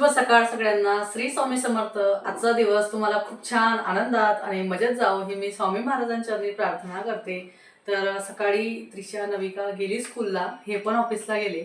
शुभ सकाळ सगळ्यांना. श्री स्वामी समर्थ. आजचा दिवस तुम्हाला खूप छान आनंदात आणि मजेत जावो ही मी स्वामी महाराजांच्या प्रार्थना करते. तर सकाळी त्रिशा नविका गेली स्कूलला हे पण ऑफिसला गेले.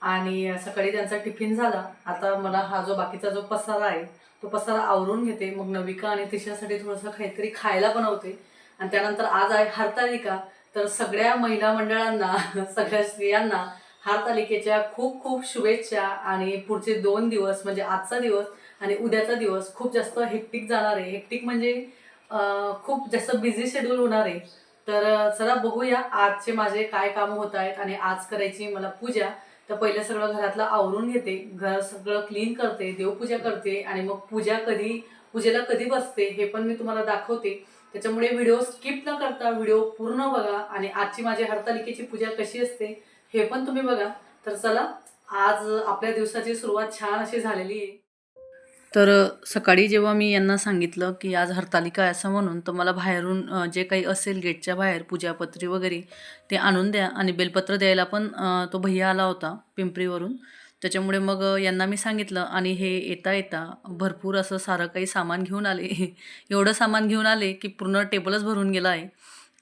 आणि सकाळी त्यांचा टिफिन झाला. आता मला हा जो बाकीचा जो पसारा आहे तो पसारा आवरून घेते. मग नविका आणि त्रिशासाठी थोडंसं काहीतरी खायला बनवते. आणि त्यानंतर आज आहे हरतालिका. तर सगळ्या महिला मंडळांना सगळ्या स्त्रियांना हरतालिकेच्या खूप खूप शुभेच्छा आणि पुढचे दोन दिवस म्हणजे आजचा दिवस आणि उद्याचा दिवस खूप जास्त हेक्टिक जाणार आहे. हेक्टिक म्हणजे खूप जास्त बिझी शेड्यूल होणार आहे. तर चला बघूया आजचे माझे काय कामं होत आहेत आणि आज करायची मला पूजा. तर पहिले सगळं घरातलं आवरून घेते. घर सगळं क्लीन करते देवपूजा करते आणि मग पूजा कधी पूजेला कधी बसते हे पण मी तुम्हाला दाखवते. त्याच्यामुळे व्हिडिओ स्किप न करता व्हिडिओ पूर्ण बघा आणि आजची माझी हरतालिकेची पूजा कशी असते हे पण तुम्ही बघा. तर चला आज आपल्या दिवसाची सुरुवात छान अशी झालेली आहे. तर सकाळी जेव्हा मी यांना सांगितलं की आज हरतालिका आहे असं म्हणून तर मला बाहेरून जे काही असेल गेटच्या बाहेर पूजापत्री वगैरे ते आणून द्या. आणि बेलपत्र द्यायला पण तो भैया आला होता पिंपरीवरून. त्याच्यामुळे मग यांना मी सांगितलं आणि हे येता येता भरपूर असं सारं काही सामान घेऊन आले. एवढं सामान घेऊन आले की पूर्ण टेबलच भरून गेला आहे.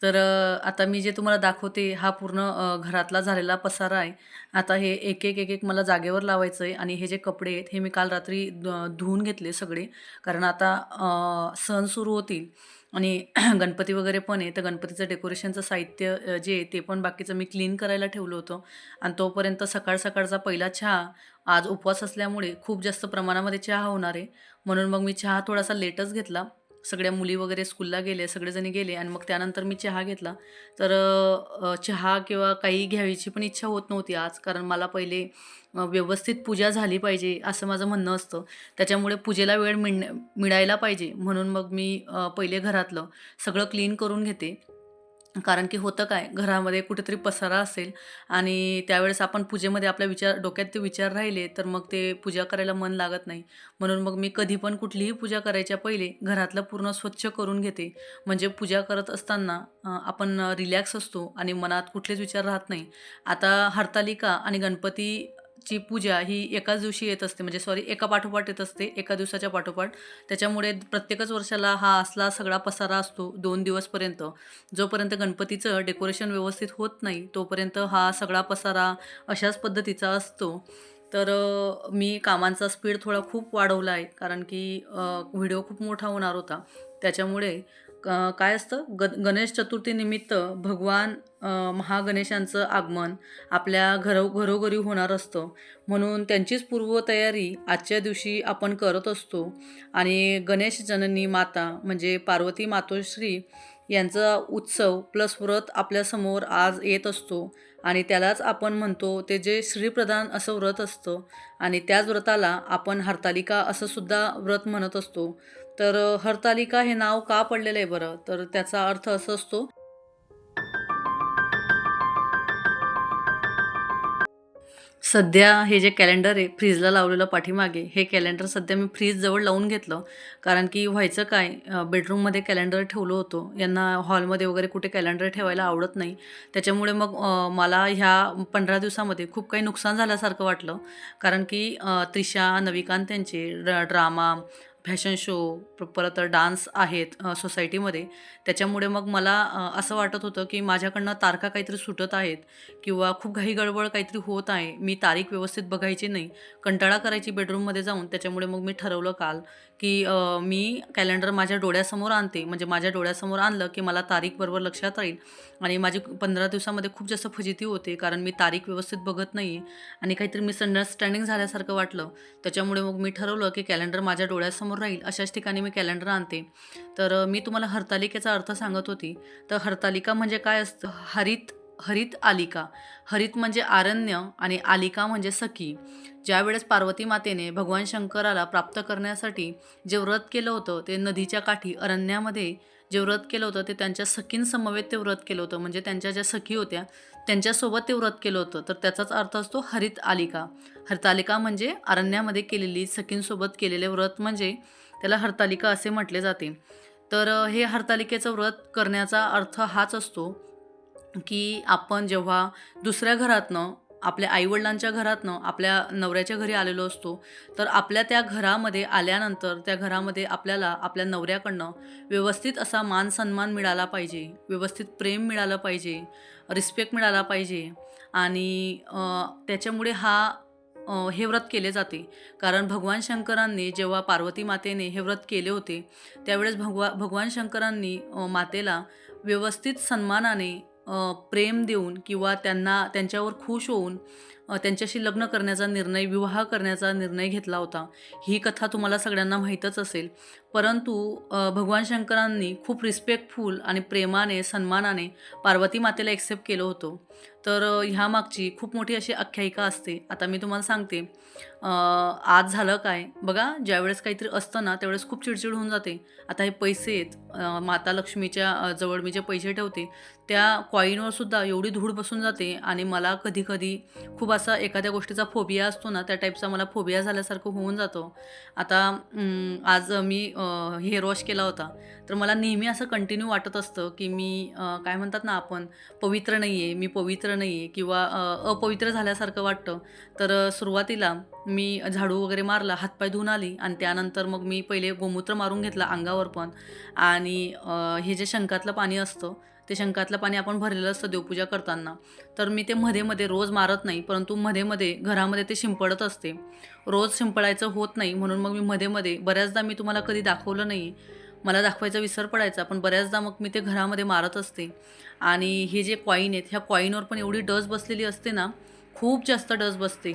तर आता मी जे तुम्हाला दाखवते हा पूर्ण घरातला झालेला पसारा आहे. आता हे एक एक एक एक मला जागेवर लावायचं आहे आणि हे जे कपडे आहेत हे मी काल रात्री धुवून घेतले सगळे. कारण आता सण सुरू होतील आणि गणपती वगैरे पण आहे. तर गणपतीचं डेकोरेशनचं साहित्य जे आहे ते पण बाकीचं मी क्लीन करायला ठेवलं होतं. आणि तोपर्यंत सकाळ सकाळचा पहिला चहा. आज उपवास असल्यामुळे खूप जास्त प्रमाणामध्ये चहा होणार आहे. म्हणून मग मी चहा थोडासा लेटच घेतला. सगळ्या मुली वगैरे स्कूलला गेले सगळेजणी गेले आणि मग त्यानंतर मी चहा घेतला. तर चहा किंवा काही घ्यायची पण इच्छा होत नव्हती आज कारण मला पहिले व्यवस्थित पूजा झाली पाहिजे असं माझं म्हणणं असतं. त्याच्यामुळे पूजेला वेळ मिळ मिळायला पाहिजे म्हणून मग मी पहिले घरातलं सगळं क्लीन करून घेते. कारण की होतं काय घरामध्ये कुठेतरी पसारा असेल आणि त्यावेळेस आपण पूजेमध्ये आपल्या विचार डोक्यात ते विचार राहिले तर मग ते पूजा करायला मन लागत नाही. म्हणून मग मी कधी पण कुठलीही पूजा करायच्या पहिले घरातलं पूर्ण स्वच्छ करून घेते. म्हणजे पूजा करत असताना आपण रिलॅक्स असतो आणि मनात कुठलेच विचार राहत नाही. आता हरतालिका आणि गणपती ची पूजा ही एकाच दिवशी येत असते. म्हणजे सॉरी एका पाठोपाठ येत असते एका दिवसाच्या पाठोपाठ. त्याच्यामुळे प्रत्येकच वर्षाला हा असला सगळा पसारा असतो दोन दिवसपर्यंत जोपर्यंत गणपतीचं डेकोरेशन व्यवस्थित होत नाही तोपर्यंत हा सगळा पसारा अशाच पद्धतीचा असतो. तर मी कामांचा स्पीड थोडा खूप वाढवला आहे कारण की व्हिडिओ खूप मोठा होणार होता. त्याच्यामुळे क- काय असतं? ग गणेश चतुर्थीनिमित्त भगवान महागणेशांचं आगमन आपल्या घरो घरोघरी होणार असतं. म्हणून त्यांचीच पूर्वतयारी आजच्या दिवशी आपण करत असतो. आणि गणेश जननी माता म्हणजे पार्वती मातोश्री यांचा उत्सव प्लस व्रत आपल्यासमोर आज येत असतो. आणि त्यालाच आपण म्हणतो ते जे श्रीप्रधान असं व्रत असतं. आणि त्याच व्रताला आपण हरतालिका असंसुद्धा व्रत म्हणत असतो. तर हरतालिका हे नाव का पडलेलं आहे बरं? तर त्याचा अर्थ असं असतो सध्या हे जे कॅलेंडर आहे फ्रीजला लावलेलं पाठीमागे हे कॅलेंडर सध्या मी फ्रीजजवळ लावून घेतलं. कारण की व्हायचं काय बेडरूममध्ये कॅलेंडर ठेवलं होतं. यांना हॉलमध्ये वगैरे कुठे कॅलेंडर ठेवायला आवडत नाही. त्याच्यामुळे मग मला ह्या पंधरा दिवसामध्ये खूप काही नुकसान झाल्यासारखं वाटलं. कारण की त्रिशा नविकांत त्यांचे ड्रामा फॅशन शो परत डान्स आहेत सोसायटीमध्ये. त्याच्यामुळे मग मला असं वाटत होतं की माझ्याकडनं तारखा काहीतरी सुटत आहेत किंवा खूप घाई गडबड काहीतरी होत आहे. मी तारीख व्यवस्थित बघायची नाही. कंटाळा करायची बेडरूममध्ये जाऊन. त्याच्यामुळे मग मी ठरवलं काल की मी कॅलेंडर माझ्या डोळ्यासमोर आणते. म्हणजे माझ्या डोळ्यासमोर आणलं की मला तारीख बरोबर लक्षात राहील. आणि माझी पंधरा दिवसामध्ये खूप जास्त फजिती होते कारण मी तारीख व्यवस्थित बघत नाही. आणि काहीतरी मिसअंडरस्टँडिंग झाल्यासारखं वाटलं. त्याच्यामुळे मग मी ठरवलं की कॅलेंडर माझ्या डोळ्यासमोर राहील. अशाच ठिकाणी मी कॅलेंडर आणते. तर मी तुम्हाला हरतालिकेचा अर्थ सांगत होती. तर हरतालिका म्हणजे काय असतं? हरित हरित आलिका. हरित म्हणजे आरण्य आणि आलिका म्हणजे सखी. ज्यावेळेस पार्वती मातेने भगवान शंकराला प्राप्त करण्यासाठी जे व्रत केलं होतं ते नदीच्या काठी अरण्यामध्ये जे व्रत केलं होतं ते त्यांच्या सखींसमवेत ते व्रत केलं होतं. म्हणजे त्यांच्या ज्या सखी होत्या त्यांच्यासोबत ते व्रत केलं होतं. तर त्याचाच अर्थ असतो हरित आलिका. हरतालिका म्हणजे अरण्यामध्ये केलेली सखींसोबत केलेले व्रत म्हणजे त्याला हरतालिका असे म्हटले जाते. तर हे हरतालिकेचं व्रत करण्याचा अर्थ हाच असतो की आपण जेव्हा दुसऱ्या घरातनं आपल्या आईवडिलांच्या घरातनं आपल्या नवऱ्याच्या घरी आलेलो असतो तर आपल्या त्या घरामध्ये आल्यानंतर त्या घरामध्ये आपल्याला आपल्या नवऱ्याकडनं व्यवस्थित असा मान सन्मान मिळाला पाहिजे व्यवस्थित प्रेम मिळालं पाहिजे रिस्पेक्ट मिळाला पाहिजे आणि त्याच्यामुळे हा हे व्रत केले जाते. कारण भगवान शंकरांनी जेव्हा पार्वती मातेने हे व्रत केले होते त्यावेळेस भगवा भगवान शंकरांनी मातेला व्यवस्थित सन्मानाने प्रेम देऊन किंवा त्यांना त्यांच्यावर खुश होऊन त्यांच्याशी लग्न करण्याचा निर्णय विवाह करण्याचा निर्णय घेतला होता. ही कथा तुम्हाला सगळ्यांना माहीतच असेल. परंतु भगवान शंकरांनी खूप रिस्पेक्टफुल आणि प्रेमाने सन्मानाने पार्वती मातेला एक्सेप्ट केलं होतं. तर ह्यामागची खूप मोठी अशी आख्यायिका असते. आता मी तुम्हाला सांगते. आज झालं काय? बघा ज्यावेळेस काहीतरी असतं ना त्यावेळेस खूप चिडचिड होऊन जाते. आता हे पैसे आहेत. माता लक्ष्मीच्या जवळ मी जे पैसे ठेवते त्या कॉईनवर सुद्धा एवढी धूळ बसून जाते आणि मला कधी कधी खूप असा एखाद्या गोष्टीचा फोबिया असतो ना त्या टाईपचा मला फोबिया झाल्यासारखं होऊन जातो. आता आज मी हेअर वॉश केला होता. तर मला नेहमी असं कंटिन्यू वाटत असतं की मी काय म्हणतात ना आपण पवित्र नाही आहे मी पवित्र नाही आहे किंवा अपवित्र झाल्यासारखं वाटतं. तर सुरुवातीला मी झाडू वगैरे मारला हातपाय धुवून आली आणि त्यानंतर मग मी पहिले गोमूत्र मारून घेतला अंगावर पण. आणि हे जे शंकातलं पाणी असतं ते शंकातलं पाणी आपण भरलेलं असतं देवपूजा करताना. तर मी ते मध्ये मध्ये रोज मारत नाही परंतु मध्ये मध्ये घरामध्ये ते शिंपडत असते. रोज शिंपडायचं होत नाही म्हणून मग मी मध्ये मध्ये बऱ्याचदा मी तुम्हाला कधी दाखवलं नाही. मला दाखवायचा विसर पडायचा पण बऱ्याचदा मग मी ते घरामध्ये मारत असते. आणि हे जे कॉईन आहेत ह्या कॉईनवर पण एवढी डस बसलेली असते ना खूप जास्त डस बसते.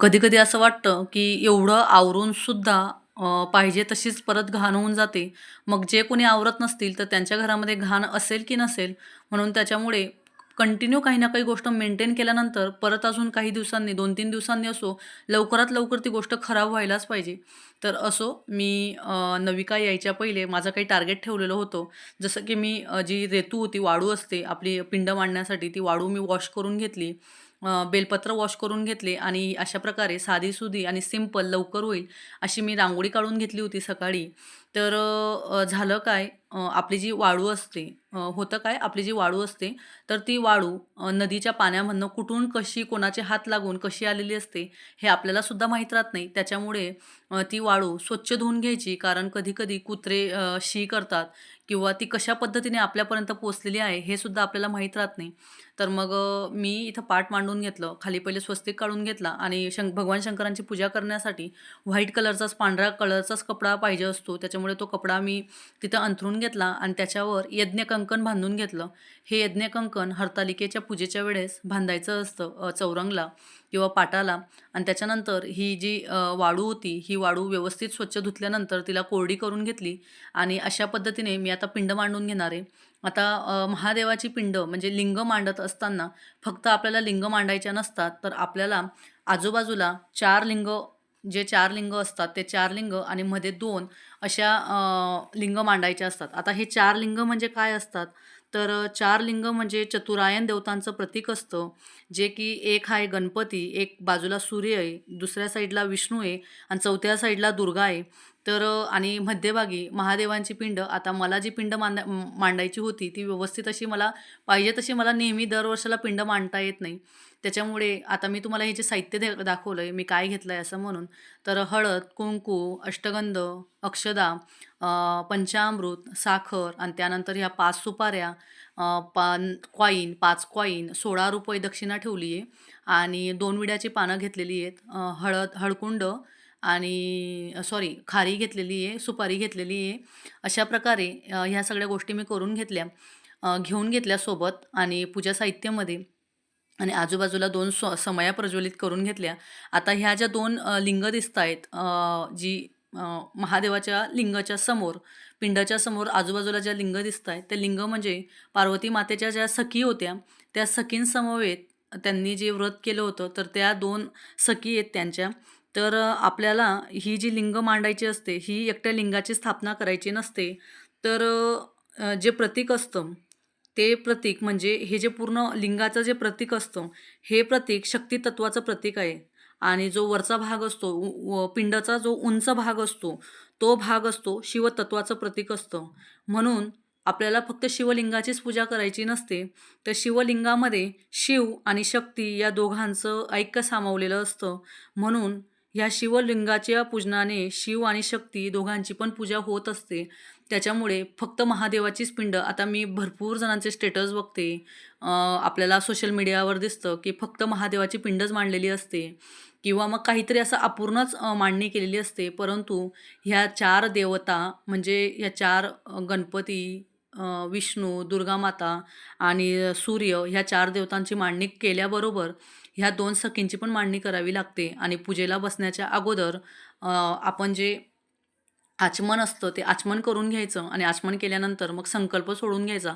कधी कधी असं वाटतं की एवढं आवरून सुद्धा पाहिजे तशीच परत घाण होऊन जाते. मग जे कोणी आवरत नसतील तर त्यांच्या घरामध्ये घाण असेल की नसेल म्हणून त्याच्यामुळे कंटिन्यू काही ना काही गोष्ट मेंटेन केल्यानंतर परत अजून काही दिवसांनी दोन तीन दिवसांनी असो लवकरात लवकर ती गोष्ट खराब व्हायलाच पाहिजे. तर असो मी नविका यायच्या पहिले माझं काही टार्गेट ठेवलेलं होतं. जसं की मी जी रेतू होती वाळू असते आपली पिंड मांडण्यासाठी ती वाळू मी वॉश करून घेतली. बेलपत्र वॉश करून घेतले आणि अशा प्रकारे साधीसुधी आणि सिंपल लवकर होईल अशी मी रांगोळी काढून घेतली होती सकाळी. तर झालं काय? आपली जी वाळू असते होतं काय? आपली जी वाळू असते तर ती वाळू नदीच्या पाण्यामधनं कुठून कशी कोणाचे हात लागून कशी आलेली असते हे आपल्याला सुद्धा माहीत राहत नाही. त्याच्यामुळे ती वाळू स्वच्छ धुवून घ्यायची कारण कधी कधी कुत्रे शी करतात किंवा ती कशा पद्धतीने आपल्यापर्यंत पोचलेली आहे हे सुद्धा आपल्याला माहीत राहत नाही. तर मग मी इथं पाट मांडून घेतलं खाली पहिले स्वस्तिक काढून घेतला आणि शंक भगवान शंकरांची पूजा करण्यासाठी व्हाईट कलरचाच पांढऱ्या कलरचाच कपडा पाहिजे असतो. त्याच्यामुळे तो कपडा मी तिथं अंथरून घेतला आणि त्याच्यावर यज्ञकंकण बांधून घेतलं. हे यज्ञकंकण हरतालिकेच्या पूजेच्या वेळेस बांधायचं असतं चौरंगला किंवा पाटाला. आणि त्याच्यानंतर ही जी वाळू होती ही वाळू व्यवस्थित स्वच्छ धुतल्यानंतर तिला कोरडी करून घेतली आणि अशा पद्धतीने मी आता पिंड मांडून घेणार आहे. आता महादेवाची पिंड म्हणजे लिंग मांडत असताना फक्त आपल्याला लिंग मांडायच्या नसतात तर आपल्याला आजूबाजूला चार लिंग जे चार लिंग असतात ते चार लिंग आणि मध्ये दोन अशा लिंग मांडायच्या असतात. आता हे चार लिंग म्हणजे काय असतात? तर चार लिंग म्हणजे चतुरायन देवतांचं प्रतीक असतं जे की एक आहे गणपती एक बाजूला सूर्य आहे दुसऱ्या साईडला विष्णू आहे आणि चौथ्या साईडला दुर्गा आहे. तर आणि मध्यभागी महादेवांची पिंड आता मला जी पिंड मांडा मांडायची होती ती व्यवस्थित अशी मला पाहिजे तशी मला नेहमी दरवर्षाला पिंड मांडता येत नाही. त्याच्यामुळे आता मी तुम्हाला हे जे साहित्य दे दाखवलं आहे मी काय घेतलं आहे असं म्हणून तर हळद कुंकू अष्टगंध अक्षदा पंचामृत साखर आणि त्यानंतर ह्या पाच सुपाऱ्या पान कॉईन पाच कॉईन सोळा रुपये दक्षिणा ठेवली आहे आणि दोन विड्याची पानं घेतलेली आहेत हळद हळकुंड आणि सॉरी खारी घेतलेली आहे सुपारी घेतलेली आहे. अशा प्रकारे अ, ह्या सगळ्या गोष्टी मी करून घेतल्या. अ, घेऊन घेतल्या सोबत आणि पूजा साहित्यामध्ये आणि आजूबाजूला दोन स्व समया प्रज्वलित करून घेतल्या. आता ह्या ज्या दोन अ, लिंग दिसत आहेत जी अ, महादेवाच्या लिंगाच्या समोर पिंडाच्या समोर आजूबाजूला ज्या लिंग दिसत आहेत त्या लिंग म्हणजे पार्वती मातेच्या ज्या सखी होत्या त्या सखींसमवेत त्यांनी जे व्रत केलं होतं तर त्या दोन सखी आहेत त्यांच्या. तर आपल्याला ही जी लिंग मांडायची असते ही एकट्या लिंगाची स्थापना करायची नसते. तर जे प्रतीक असतं ते प्रतीक म्हणजे हे जे पूर्ण लिंगाचं जे प्रतीक असतं हे प्रतीक शक्ती तत्वाचं प्रतीक आहे. आणि जो वरचा भाग असतो उ- व पिंडाचा जो उंच भाग असतो तो भाग असतो शिवतत्वाचं प्रतीक असतं. म्हणून आपल्याला फक्त शिवलिंगाचीच पूजा करायची नसते. तर शिवलिंगामध्ये शिव आणि शक्ती या दोघांचं ऐक्य सामावलेलं असतं. म्हणून ह्या शिवलिंगाच्या पूजनाने शिव आणि शक्ती दोघांची पण पूजा होत असते. त्याच्यामुळे फक्त महादेवाचीच पिंड. आता मी भरपूर जणांचे स्टेटस बघते. आपल्याला सोशल मीडियावर दिसतं की फक्त महादेवाची पिंडच मांडलेली असते. किंवा मग काहीतरी असं अपूर्णच मांडणी केलेली असते. परंतु ह्या चार देवता म्हणजे ह्या चार गणपती विष्णू दुर्गामाता आणि सूर्य ह्या चार देवतांची मांडणी केल्याबरोबर ह्या दोन सखींची पण मांडणी करावी लागते. आणि पूजेला बसण्याच्या अगोदर आपण जे आचमन असतं ते आचमन करून घ्यायचं आणि आचमन केल्यानंतर मग संकल्प सोडून घ्यायचा.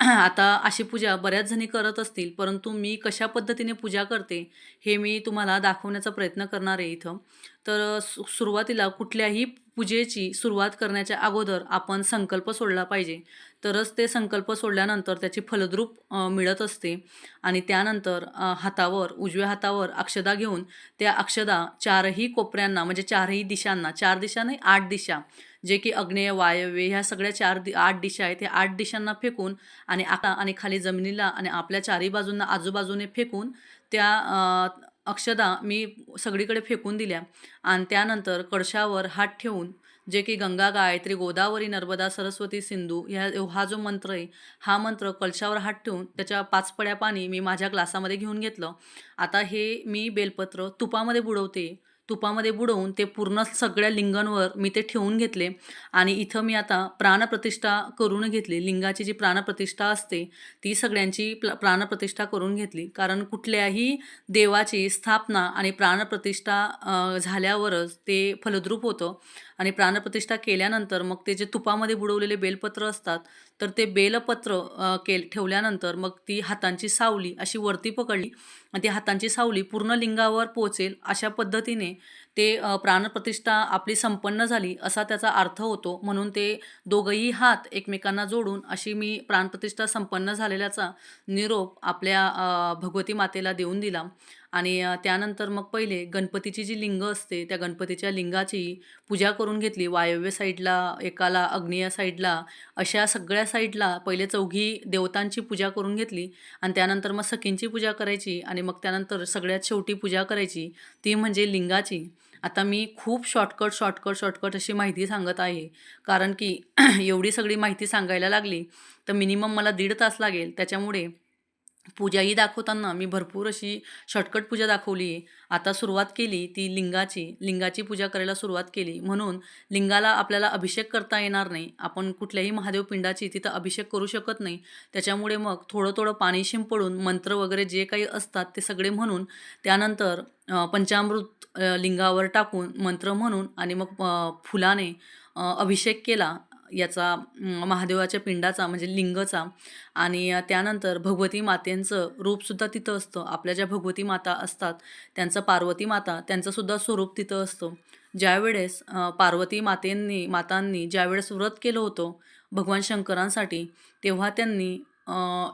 आता अशी पूजा बऱ्याच जणी करत असतील परंतु मी कशा पद्धतीने पूजा करते हे मी तुम्हाला दाखवण्याचा प्रयत्न करणार आहे इथं. तर सु सुरुवातीला कुठल्याही पूजेची सुरुवात करण्याच्या अगोदर आपण संकल्प सोडला पाहिजे. तरच ते संकल्प सोडल्यानंतर त्याची फलद्रूप मिळत असते. आणि त्यानंतर हातावर उजव्या हातावर अक्षदा घेऊन त्या अक्षदा चारही कोपऱ्यांना म्हणजे चारही दिशांना चार दिशा नाही आठ दिशा जे की अग्नेय वायव्य ह्या सगळ्या चार दि आठ दिशा आहेत त्या आठ दिशांना फेकून आणि आता आणि खाली जमिनीला आणि आपल्या चारही बाजूंना आजूबाजूने फेकून त्या अक्षदा मी सगळीकडे फेकून दिल्या. आणि त्यानंतर कळशावर हात ठेवून जे की गंगा गायत्री गोदावरी नर्मदा सरस्वती सिंधू ह्या हा जो मंत्र आहे हा मंत्र कलशावर हात ठेवून त्याच्या पाच पड्या पाणी मी माझ्या ग्लासामध्ये घेऊन घेतलं. आता हे मी बेलपत्र तुपामध्ये बुडवते. तुपामध्ये बुडवून ते पूर्ण सगळ्या लिंगांवर मी ते ठेवून घेतले आणि इथं मी आता प्राणप्रतिष्ठा करून घेतली. लिंगाची जी प्राणप्रतिष्ठा असते ती सगळ्यांची प्राणप्रतिष्ठा करून घेतली. कारण कुठल्याही देवाची स्थापना आणि प्राणप्रतिष्ठा झाल्यावरच ते फलद्रूप होतं. आणि प्राणप्रतिष्ठा केल्यानंतर मग ते जे तुपामध्ये बुडवलेले बेलपत्र असतात तर ते बेलपत्र केल ठेवल्यानंतर मग ती हातांची सावली अशी वरती पकडली आणि ती हातांची सावली पूर्ण लिंगावर पोचेल अशा पद्धतीने ते प्राणप्रतिष्ठा आपली संपन्न झाली असा त्याचा अर्थ होतो. म्हणून ते दोघंही हात एकमेकांना जोडून अशी मी प्राणप्रतिष्ठा संपन्न झालेल्याचा निरोप आपल्या भगवती मातेला देऊन दिला. आणि त्यानंतर मग पहिले गणपतीची जी लिंग असते त्या गणपतीच्या लिंगाची पूजा करून घेतली. वायव्य साईडला एकाला अग्निय साईडला अशा सगळ्या साईडला पहिले चौघी देवतांची पूजा करून घेतली आणि त्यानंतर मग सखींची पूजा करायची आणि मग त्यानंतर सगळ्यात शेवटी पूजा करायची ती म्हणजे लिंगाची. आता मी खूप शॉर्टकट शॉर्टकट शॉर्टकट अशी माहिती सांगत आहे. कारण की एवढी सगळी माहिती सांगायला लागली तर मिनिमम मला दीड तास लागेल. त्याच्यामुळे पूजाही दाखवताना मी भरपूर अशी शॉर्टकट पूजा दाखवली. आहे आता सुरुवात केली ती लिंगाची. लिंगाची पूजा करायला सुरुवात केली. म्हणून लिंगाला आपल्याला अभिषेक करता येणार नाही. आपण कुठल्याही महादेव पिंडाची तिथं अभिषेक करू शकत नाही. त्याच्यामुळे मग थोडं थोडं पाणी शिंपडून मंत्र वगैरे जे काही असतात ते सगळे म्हणून त्यानंतर पंचामृत लिंगावर टाकून मंत्र म्हणून आणि मग फुलाने अभिषेक केला. याचा महादेवाच्या पिंडाचा म्हणजे लिंगचा आणि त्यानंतर भगवती मातेंचं रूपसुद्धा तिथं असतं. आपल्या ज्या भगवती माता असतात त्यांचं पार्वती माता त्यांचंसुद्धा स्वरूप तिथं असतं. ज्यावेळेस पार्वती मातेंनी मातांनी ज्यावेळेस व्रत केलं होतं भगवान शंकरांसाठी तेव्हा त्यांनी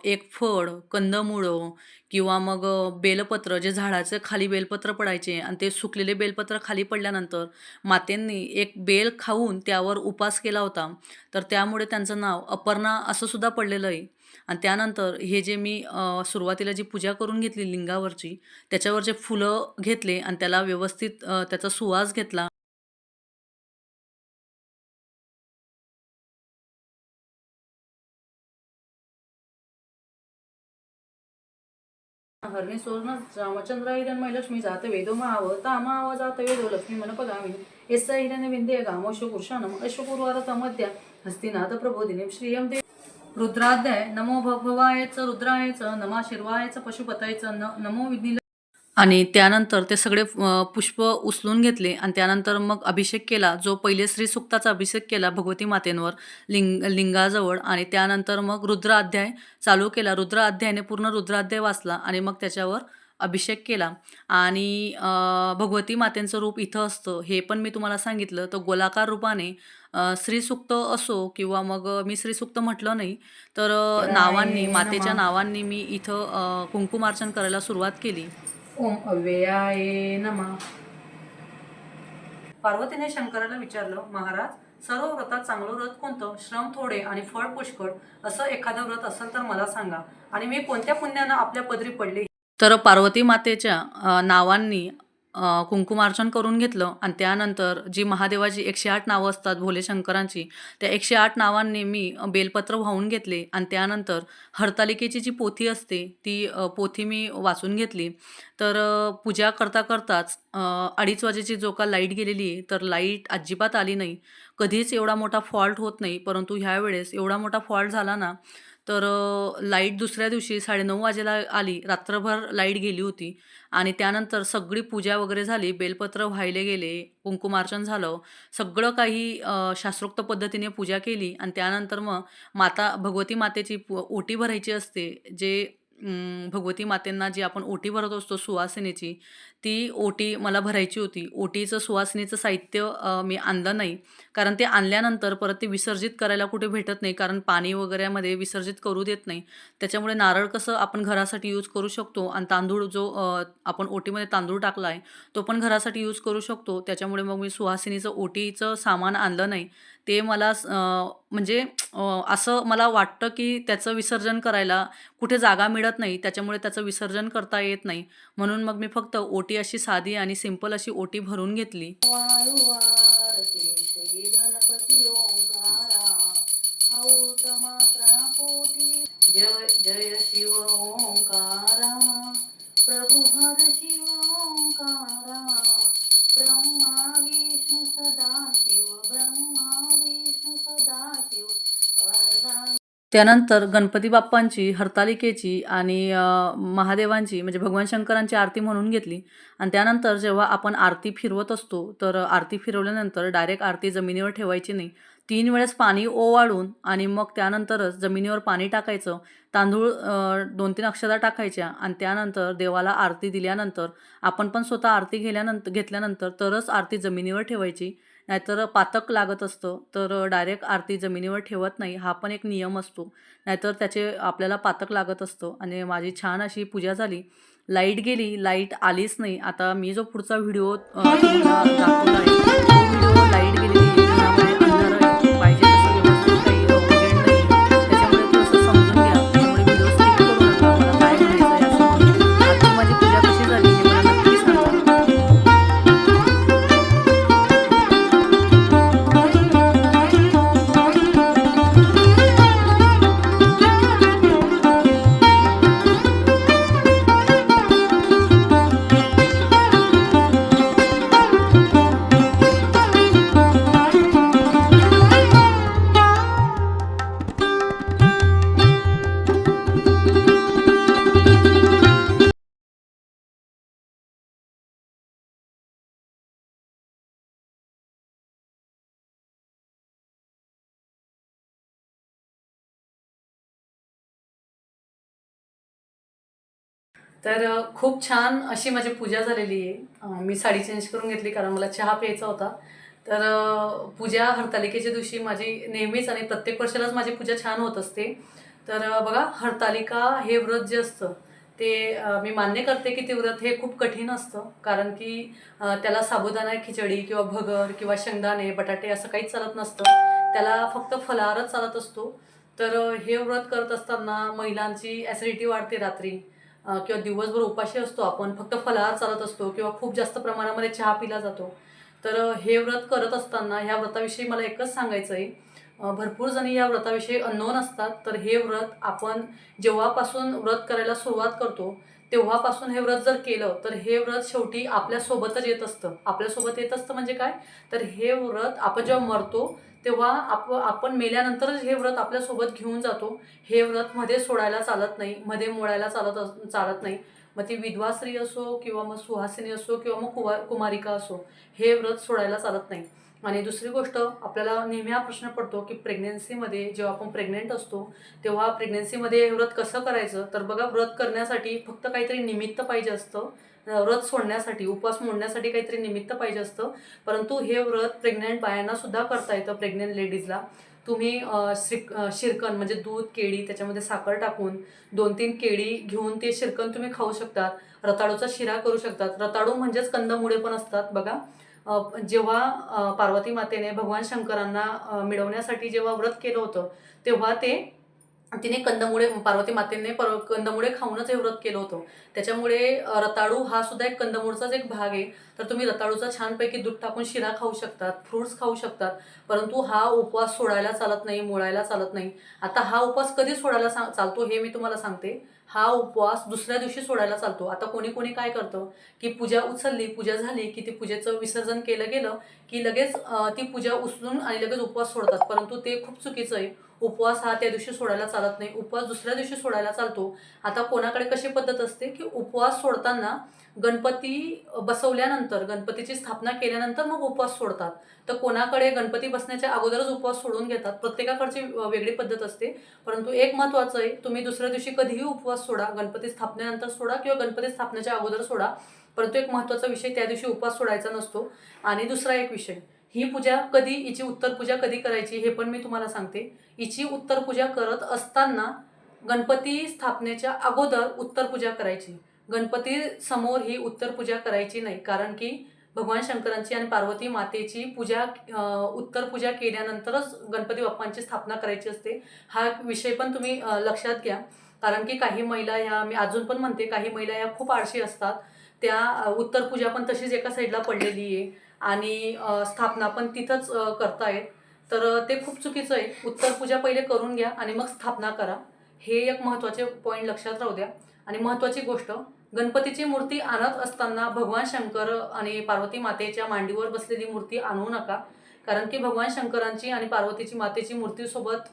एक फळ, कंदमुळं किंवा मग बेलपत्र जे झाडाचं खाली बेलपत्र पडायचे आणि ते सुकलेले बेलपत्र खाली पडल्यानंतर मातेंनी एक बेल खाऊन त्यावर उपास केला होता. तर त्यामुळे त्यांचं नाव अपर्णा असं सुद्धा पडलेलं आहे. आणि त्यानंतर हे जे मी सुरुवातीला जी पूजा करून घेतली लिंगावरची, त्याच्यावरचे फुलं घेतले आणि त्याला व्यवस्थित त्याचा सुवास घेतला. हरणे सोर्ण रामचंद्र हिरण लक्ष्मी जात वेदो माव तामाव जात वेदो लक्ष्मी मनपगामी एस हिरण विंदे गामोश पुरुषानम अश्वपूर्वारत मध्या हस्तिनाथ प्रबोधिनी. श्रियम देव रुद्राध्याय नमो भगवायच रुद्रायच नमा शिरवायच पशुपतायच न नमो विघ्नी आणि त्यानंतर ते सगळे पुष्प उचलून घेतले आणि त्यानंतर मग अभिषेक केला. जो पहिले श्री सुक्ताचा अभिषेक केला भगवती मातेंवर लिंग लिंगाजवळ आणि त्यानंतर मग रुद्र अध्याय चालू केला. रुद्र अध्यायाने पूर्ण रुद्र अध्याय वाचला आणि मग त्याच्यावर अभिषेक केला. आणि भगवती मातेंचं रूप इथं असतं. हे पण मी तुम्हाला सांगितलं. तर गोलाकार रूपाने श्रीसुक्त असो किंवा मग मी श्रीसुक्त म्हटलं नाही तर नावांनी मातेच्या नावांनी मी इथं कुंकुमार्चन करायला सुरुवात केली. ओम अव्ययाये नमः. पार्वतीने शंकराला विचारलं महाराज सर्व व्रतात चांगलं व्रत कोणतं? श्रम थोडे आणि फळ पुष्कळ. असं एखादं व्रत असेल तर मला सांगा. आणि मी कोणत्या पुण्यानं आपल्या पदरी पडले? तर पार्वती मातेच्या नावांनी कुंकुमार्चन करून घेतलं आणि त्यानंतर जी महादेवाची एकशे आठ नावं असतात भोले शंकरांची त्या एकशे आठ नावांनी मी बेलपत्र वाहून घेतले आणि त्यानंतर हरतालिकेची जी पोथी असते ती पोथी मी वाचून घेतली. तर पूजा करता करताच अडीच वाजेची जो का लाइट गेलेली आहे तर लाइट अजिबात आली नाही. कधीच एवढा मोठा फॉल्ट होत नाही परंतु ह्यावेळेस एवढा मोठा फॉल्ट झाला ना तर लाइट दुसऱ्या दिवशी साडेनऊ वाजेला आली. रात्रभर लाइट गेली होती आणि त्यानंतर सगळी पूजा वगैरे झाली. बेलपत्र व्हायले गेले कुंकुमार्चन झालं. सगळं काही शास्त्रोक्त पद्धतीने पूजा केली आणि त्यानंतर मग माता भगवती मातेची पु ओटी भरायची असते. जे भगवती मातेंना जी आपण ओटी भरत असतो सुवासिनीची ती ओटी मला भरायची होती. ओटीचं सुवासनीचं साहित्य मी आणलं नाही. कारण ते आणल्यानंतर परत ते विसर्जित करायला कुठे भेटत नाही. कारण पाणी वगैरेमध्ये विसर्जित करू देत नाही. त्याच्यामुळे नारळ कसं आपण घरासाठी यूज करू शकतो आणि तांदूळ जो आपण ओटीमध्ये तांदूळ टाकला आहे तो पण घरासाठी यूज करू शकतो. त्याच्यामुळे मग मी सुहासिनीचं ओटीचं सामान आणलं नाही. ते मला स- म्हणजे असं मला वाटतं की त्याचं विसर्जन करायला कुठे जागा मिळत नाही. त्याच्यामुळे त्याचं विसर्जन करता येत नाही. म्हणून मग मी फक्त ओटी छोटी अशी साधी आणि सिंपल अशी ओटी भरून घेतली. जय जय शिव ओंकारा. प्रभु हर शिव ओंकारा. त्यानंतर गणपती बाप्पांची हरतालिकेची आणि महादेवांची म्हणजे भगवान शंकरांची आरती म्हणून घेतली. आणि त्यानंतर जेव्हा आपण आरती फिरवत असतो तर आरती फिरवल्यानंतर डायरेक्ट आरती जमिनीवर ठेवायची नाही. तीन वेळेस पाणी ओवाळून आणि मग त्यानंतरच जमिनीवर पाणी टाकायचं. तांदूळ दोन तीन अक्षता टाकायच्या आणि त्यानंतर देवाला आरती दिल्यानंतर आपण पण स्वतः आरती घेल्यानंतर घेतल्यानंतर तरच आरती जमिनीवर ठेवायची. नाहीतर पातक लागत असतं तर डायरेक्ट आरती जमिनीवर ठेवत नाही हा पण एक नियम असतो. नाहीतर त्याचे आपल्याला पातक लागत असतं आणि माझी छान अशी पूजा झाली. लाइट गेली लाइट आलीच नाही. आता मी जो पुढचा व्हिडिओ दाखवला आहे तो व्हिडिओ लाइट गेली. तर खूप छान अशी माझी पूजा झालेली आहे. मी साडी चेंज करून घेतली कारण मला चहा प्यायचा होता. तर पूजा हरतालिकेच्या दिवशी माझी नेहमीच आणि प्रत्येक वर्षालाच माझी पूजा छान होत असते. तर बघा हरतालिका हे व्रत जे असतं ते मी मान्य करते की ते व्रत हे खूप कठीण असतं. कारण की त्याला साबुदाणा खिचडी किंवा भगर किंवा शेंगदाणे बटाटे असं काहीच चालत नसतं. त्याला फक्त फलाहारच चालत असतो. तर हे व्रत करत असताना महिलांची ॲसिडिटी वाढते रात्री. किंवा दिवसभर उपाशी असतो आपण फक्त फलाहार चालत असतो किंवा खूप जास्त प्रमाणामध्ये चहा पिला जातो. तर हे व्रत करत असताना ह्या व्रताविषयी मला एकच सांगायचं आहे भरपूर जणी या व्रताविषयी अननोन असतात. तर हे व्रत आपण जेव्हापासून व्रत करायला सुरुवात करतो तेव्हापासून हे व्रत जर केलं तर हे व्रत शेवटी आपल्यासोबतच येत असतं. आपल्यासोबत येत असतं म्हणजे काय? तर हे व्रत आपण जेव्हा मरतो तेव्हा आप आपण मेल्यानंतरच हे व्रत आपल्यासोबत घेऊन जातो. हे व्रत मध्ये सोडायला चालत नाही मध्ये मोडायला चालत अस- चालत नाही. मग ती विधवा स्त्री असो किंवा मग सुहासिनी असो किंवा मग कुवा कुमारिका असो हे व्रत सोडायला चालत नाही. आणि दुसरी गोष्ट आपल्याला नेहमी हा प्रश्न पडतो की प्रेग्नेन्सीमध्ये जेव्हा आपण प्रेग्नेंट असतो तेव्हा प्रेग्नेन्सीमध्ये हे व्रत कसं करायचं? तर बघा व्रत करण्यासाठी फक्त काहीतरी निमित्त पाहिजे असतं. व्रत सोडण्यासाठी उपवास मोडण्यासाठी काहीतरी निमित्त पाहिजे असतं. परंतु हे व्रत प्रेग्नेंट बायांना सुद्धा करता येतं प्रेग्नेंट लेडीजला तुम्ही श्री शिरकन म्हणजे दूध केळी त्याच्यामध्ये साखर टाकून दोन तीन केळी घेऊन ते शिरकन तुम्ही खाऊ शकतात. रताळूचा शिरा करू शकतात. रताळू म्हणजेच कंदमुळे पण असतात बघा. जेव्हा पार्वती मातेने भगवान शंकरांना मिळवण्यासाठी जेव्हा व्रत केलं होतं तेव्हा ते तिने कंदमुळे पार्वती मातेने पर कंदमुळे खाऊनच हे व्रत केलं होतं. त्याच्यामुळे रताळू हा सुद्धा एक कंदमुळचाच एक भाग आहे. तर तुम्ही रताळूचा छानपैकी दूध टाकून शिरा खाऊ शकतात फ्रुट्स खाऊ शकतात परंतु हा उपवास सोडायला चालत नाही मोळायला चालत नाही. आता हा उपवास कधी सोडायला सा चालतो हे मी तुम्हाला सांगते. हा उपवास दुसऱ्या दिवशी सोडायला चालतो. आता कोणी कोणी काय करतं की पूजा उचलली पूजा झाली की ती पूजेचं विसर्जन केलं गेलं की लगेच ती पूजा उचलून आणि लगेच उपवास सोडतात. परंतु ते खूप चुकीचं आहे. उपवास हा त्या दिवशी सोडायला चालत नाही. उपवास दुसऱ्या दिवशी सोडायला चालतो. आता कोणाकडे कशी पद्धत असते की उपवास सोडताना गणपती बसवल्यानंतर गणपतीची स्थापना केल्यानंतर मग उपवास सोडतात. तर कोणाकडे गणपती बसण्याच्या अगोदरच उपवास सोडून घेतात. प्रत्येकाकडची वेगळी पद्धत असते. परंतु एक महत्त्वाचं आहे तुम्ही दुसऱ्या दिवशी कधीही उपवास सोडा गणपती स्थापनेनंतर सोडा किंवा गणपती स्थापनेच्या अगोदर सोडा. परंतु एक महत्त्वाचा विषय त्या दिवशी उपवास सोडायचा नसतो. आणि दुसरा एक विषय ही पूजा कधी हिची उत्तर पूजा कधी करायची हे पण मी तुम्हाला सांगते. हिची उत्तर पूजा करत असताना गणपती स्थापनेच्या अगोदर उत्तर पूजा करायची. गणपती समोर ही उत्तर पूजा करायची नाही कारण की भगवान शंकरांची आणि पार्वती मातेची पूजा उत्तर पूजा केल्यानंतरच गणपती बाप्पांची स्थापना करायची असते. हा विषय पण तुम्ही लक्षात घ्या. कारण की काही महिला ह्या मी अजून पण म्हणते काही महिला ह्या खूप आळशी असतात. त्या उत्तर पूजा पण तशीच एका साईडला पडलेली आहे. आणि स्थापना पण तिथंच करतायत. तर ते खूप चुकीचं आहे. उत्तर पूजा पहिले करून घ्या आणि मग स्थापना करा. हे एक महत्त्वाचे पॉईंट लक्षात राहू द्या. आणि महत्त्वाची गोष्ट गणपतीची मूर्ती आणत असताना भगवान शंकर आणि पार्वती मातेच्या मांडीवर बसलेली मूर्ती आणू नका. कारण की भगवान शंकरांची आणि पार्वतीची मातेची मूर्तीसोबत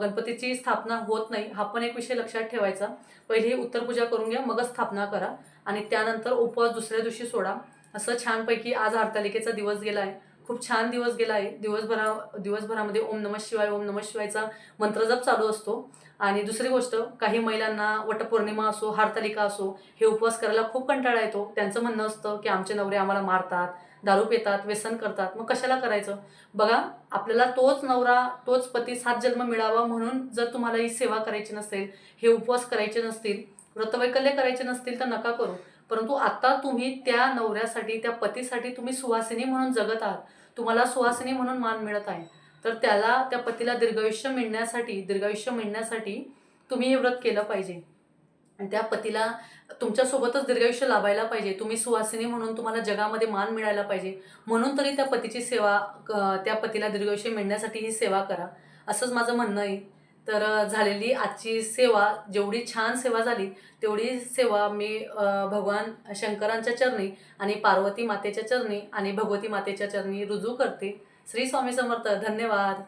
गणपतीची स्थापना होत नाही. हा पण एक विषय लक्षात ठेवायचा. पहिले उत्तर पूजा करून घ्या मगच स्थापना करा. आणि त्यानंतर उपवास दुसऱ्या दिवशी सोडा. असं छानपैकी आज हरतालिकेचा दिवस गेला आहे खूप छान दिवस गेला आहे दिवसभरा दिवसभरामध्ये ओम नमः शिवाय ओम नमः शिवायचा मंत्रजप चालू असतो. आणि दुसरी गोष्ट काही महिलांना वटपौर्णिमा असो हरतालिका असो हे उपवास करायला खूप कंटाळा येतो. त्यांचं म्हणणं असतं की आमचे नवरे आम्हाला मारतात दारू पितात व्यसन करतात. मग कशाला करायचं? बघा आपल्याला तोच नवरा तोच पती सात जन्म मिळावा म्हणून जर तुम्हाला ही सेवा करायची नसेल हे उपवास करायचे नसतील व्रतवैकल्य करायचे नसतील तर नका करू. परंतु आता तुम्ही त्या नवऱ्यासाठी त्या पतीसाठी तुम्ही सुवासिनी म्हणून जगत आहात. तुम्हाला सुवासिनी म्हणून मान मिळत आहे. तर त्याला त्या पतीला दीर्घायुष्य मिळण्यासाठी दीर्घायुष्य मिळण्यासाठी तुम्ही हे व्रत केलं पाहिजे. आणि त्या पतीला तुमच्यासोबतच दीर्घायुष्य लाभायला पाहिजे. तुम्ही सुवासिनी म्हणून तुम्हाला जगामध्ये मान मिळायला पाहिजे. म्हणून तरी त्या पतीची सेवा क- त्या पतीला दीर्घायुष्य मिळण्यासाठी ही सेवा करा. असंच माझं म्हणणं आहे. तर झालेली आजची सेवा जेवढी छान सेवा झाली तेवढी सेवा मी भगवान शंकरांच्या चरणी आणि पार्वती मातेच्या चरणी आणि भगवती मातेच्या चरणी रुजू करते. श्री स्वामी समर्थ. धन्यवाद.